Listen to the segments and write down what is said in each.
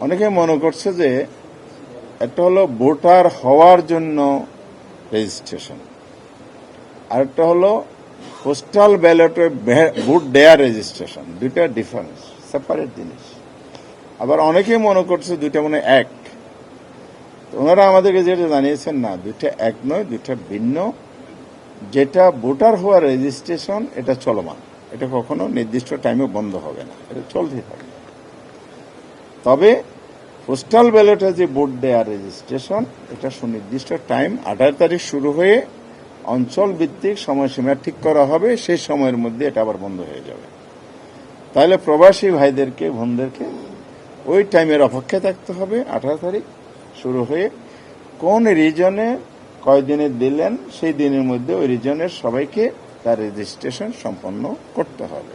অনেকে মনে করছে যে একটা হলো ভোটার হওয়ার জন্য রেজিস্ট্রেশন আরেকটা হলো পোস্টাল ব্যালটে ভোট দেয়ার রেজিস্ট্রেশন দুইটা ডিফারেন্স সেপারেট জিনিস। আবার অনেকেই মনে করছে দুইটা মানে এক। ওনারা আমাদেরকে যেটা জানিয়েছেন না, দুইটা এক নয়, দুইটা ভিন্ন। যেটা ভোটার হওয়ার রেজিস্ট্রেশন এটা চলমান। এটা কখনো নির্দিষ্ট টাইমে বন্ধ হবে না। এটা চলতেই থাকবে। তবে পোস্টাল ব্যালটে যে ভোট দেওয়ার রেজিস্ট্রেশন এটা সুনির্দিষ্ট টাইম আঠারো তারিখ শুরু হয়ে অঞ্চল ভিত্তিক সময়সীমা ঠিক করা হবে, সেই সময়ের মধ্যে এটা আবার বন্ধ হয়ে যাবে। তাহলে প্রবাসী ভাইদেরকে, বোনদেরকে ওই টাইমের অপেক্ষায় থাকতে হবে আঠারো তারিখ শুরু হয়ে কোন রিজনে কয়দিনে দিলেন, সেই দিনের মধ্যে ওই রিজনের সবাইকে তার রেজিস্ট্রেশন সম্পন্ন করতে হবে।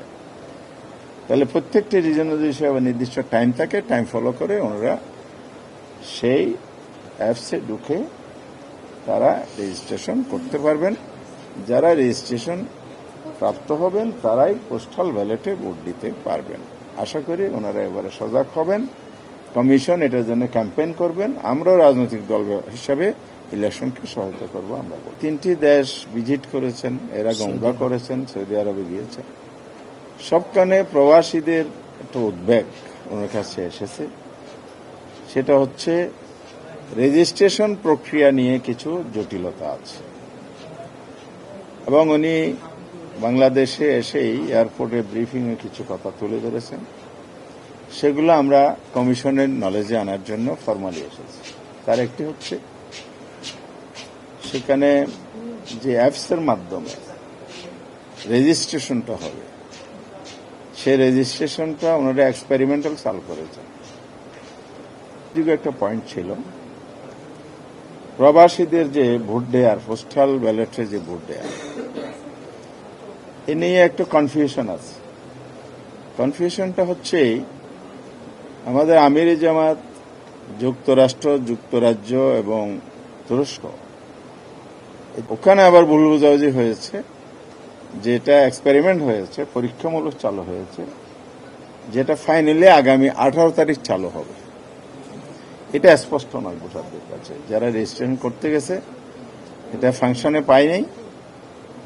তাহলে প্রত্যেকটি রিজনের যদি আবার নির্দিষ্ট টাইম থাকে টাইম ফলো করে ওনারা সেই অ্যাপসে ঢুকে তারা রেজিস্ট্রেশন করতে পারবেন। যারা রেজিস্ট্রেশন প্রাপ্ত হবেন তারাই পোস্টাল ব্যালটে ভোট দিতে পারবেন। আশা করি ওনারা এবারে সজাগ হবেন। কমিশন এটার জন্য ক্যাম্পেইন করবেন। আমরাও রাজনৈতিক দল হিসাবে ইলেকশনকে সহায়তা করব আমরা তিনটি দেশ ভিজিট করেছেন এরা গঙ্গা করেছেন সৌদি আরবে গিয়েছেন। সবখানে প্রবাসীদের একটা উদ্বেগ ওনার কাছে এসেছে। সেটা হচ্ছে রেজিস্ট্রেশন প্রক্রিয়া নিয়ে কিছু জটিলতা আছে। এবং উনি বাংলাদেশে এসেই এয়ারপোর্টে ব্রিফিংয়ে কিছু কথা তুলে ধরেছেন। সেগুলো আমরা কমিশনের নলেজে আনার জন্য ফর্মালি এসেছি। তার একটি হচ্ছে, সেখানে যে অ্যাপসের মাধ্যমে রেজিস্ট্রেশনটা হবে সে রেজিস্ট্রেশনটা ওনারা এক্সপেরিমেন্টাল চালু করেছেন একটা পয়েন্ট ছিল। প্রবাসীদের যে ভোট দেয়ার পোস্টাল ব্যালটে যে ভোট দেয়ার, এ নিয়ে একটা কনফিউশন আছে। কনফিউশনটা হচ্ছে আমাদের আমির জামাত, যুক্তরাষ্ট্র, যুক্তরাজ্য এবং তুরস্ক ওখানে আবার ভুল বোঝাবুঝি হয়েছে। যেটা এক্সপেরিমেন্ট হয়েছে, পরীক্ষামূলক চালু হয়েছে, যেটা ফাইনালি আগামী আঠারো তারিখ চালু হবে। এটা স্পষ্ট নয় ভোটারদের কাছে। যারা রেজিস্ট্রেশন করতে গেছে, এটা ফাংশনে পাই নাই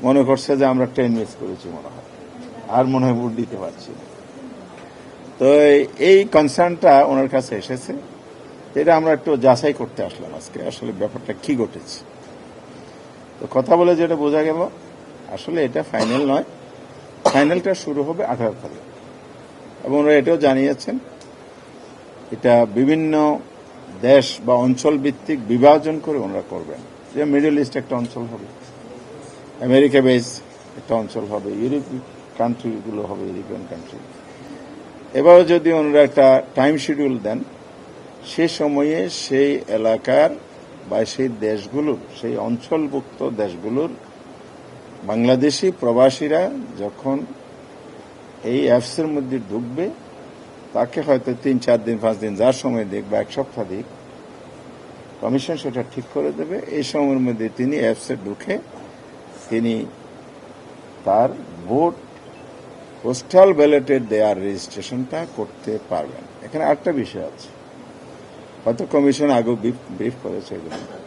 মনে করছে যে আমরা ট্রেন মিস করেছি মনে হয়। আর মনে হয় ভোট দিতে পারছি না। তো এই কনসার্নটা ওনার কাছে এসেছে। এটা আমরা একটু যাচাই করতে আসলাম আজকে, আসলে ব্যাপারটা কি ঘটেছে। তো কথা বলে যেটা বোঝা গেল আসলে এটা ফাইনাল নয়। ফাইনালটা শুরু হবে আঠারো তারিখ এবং ওরা এটাও জানিয়েছেন, এটা বিভিন্ন দেশ বা অঞ্চল ভিত্তিক বিভাজন করে ওনারা করবেন। যে মিডল ইস্ট একটা অঞ্চল হবে আমেরিকা বেস একটা অঞ্চল হবে ইউরোপ কান্ট্রিগুলো হবে ইউরোপিয়ান কান্ট্রি এবারও যদি ওনারা একটা টাইম শিডিউল দেন, সে সময়ে সেই এলাকার বা সেই দেশগুলোর, সেই অঞ্চলভুক্ত দেশগুলোর বাংলাদেশি প্রবাসীরা যখন এই অ্যাপসের মধ্যে ঢুকবে, তাকে হয়তো তিন, চার দিন, পাঁচ দিন যার সময় দিক বা এক সপ্তাহ দিক কমিশন সেটা ঠিক করে দেবে। এই সময়ের মধ্যে তিনি অ্যাপসে ঢুকে তিনি তার ভোট পোস্টাল ব্যালটের দেয়ার রেজিস্ট্রেশনটা করতে পারবেন। এখানে আরেকটা বিষয় আছে। হয়তো কমিশন আগেও ব্রিফ করেছে এগুলো।